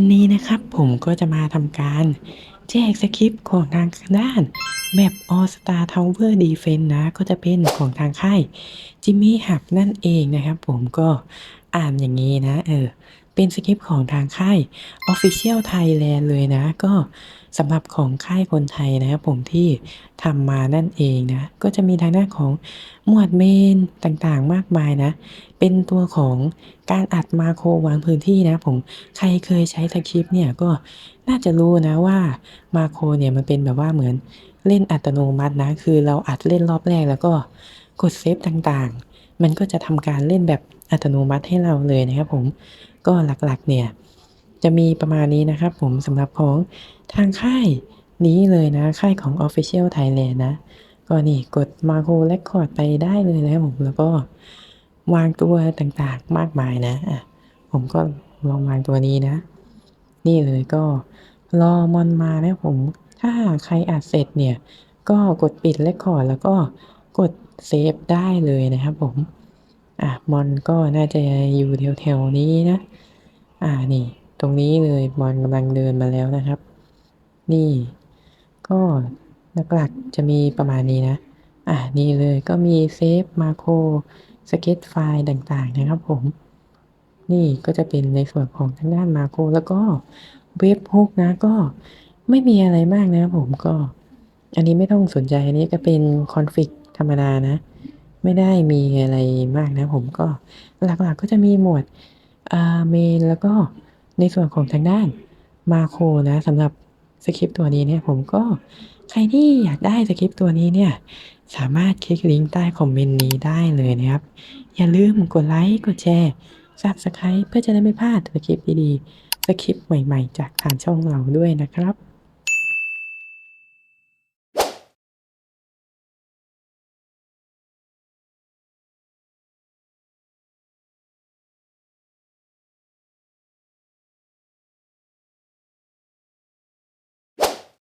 วันนี้นะครับผมก็จะมาทำการแจกสคริปต์ของทางด้านแบบ All Star Tower Defense นะ ก็จะเป็นของทางค่ายจิมมี่หับนั่นเองนะครับผมก็อ่านอย่างนี้นะ เออ เป็นสคริปต์ของทางค่าย Official Thailand เลยนะ ก็สำหรับของค่ายคนไทยนะครับผมที่ทำมานั่นเองนะ ก็จะมีทางด้านของหมวดเมนต่างๆมากมายนะ เป็นตัวของการอัดมาโครวางพื้นที่นะผม ใครเคยใช้สคริปต์เนี่ยก็น่าจะรู้นะว่ามาโครเนี่ยมันเป็นแบบว่าเหมือนเล่นอัตโนมัตินะ คือเราอัดเล่นรอบแรกแล้วก็กดเซฟต่างๆ มันก็จะทำการเล่นแบบอัตโนมัติให้เราเลยนะครับผมก็หลักๆเนี่ยจะมีประมาณนี้นะครับผมสำหรับของทางค่ายนี้เลยนะ ค่ายของ Official Thailand นะ ก็นี่กดมาโครเรคคอร์ดไปได้เลยนะครับผมแล้วก็วางตัวต่างๆมากมายนะอะผมก็ลองวางตัวนี้นะ นี่เลยก็รอมอนมานะผม ถ้าใครอัดเสร็จเนี่ย ก็กดปิดเรคคอร์ดแล้วก็กด เซฟได้เลยนะครับผม อะมอนก็น่าจะอยู่แถวๆนี้นะ อ่านี่ ตรงนี้เลยมอนกำลังเดินมาแล้วนะครับ นี่ ก็หลักๆจะมีประมาณนี้นะ อ่านี่เลยก็มีเซฟมาโครสเก็ตไฟล์ต่างๆนะครับผม นี่ก็จะเป็นในส่วนของทางด้านมาโครแล้วก็เว็บฮุกนะก็ไม่มีอะไรมากนะครับผมก็ อันนี้ไม่ต้องสนใจอันนี้ก็เป็นคอนฟิก ธรรมดานะ ไม่ได้มีอะไรมากนะ ผมก็หลักๆก็จะมีหมวดอ่าเมนแล้วก็ในส่วนของทางด้านมาโครนะสำหรับสคริปต์ตัวนี้เนี่ยผมก็ใครที่อยากได้สคริปต์ตัวนี้เนี่ยสามารถคลิกลิงก์ใต้คอมเมนต์นี้ได้เลยนะครับ อย่าลืมกดไลค์กดแชร์ Subscribe เพื่อจะได้ไม่พลาดสคริปต์ดีๆสคริปต์ใหม่ๆ จากทางช่องเราด้วยนะครับ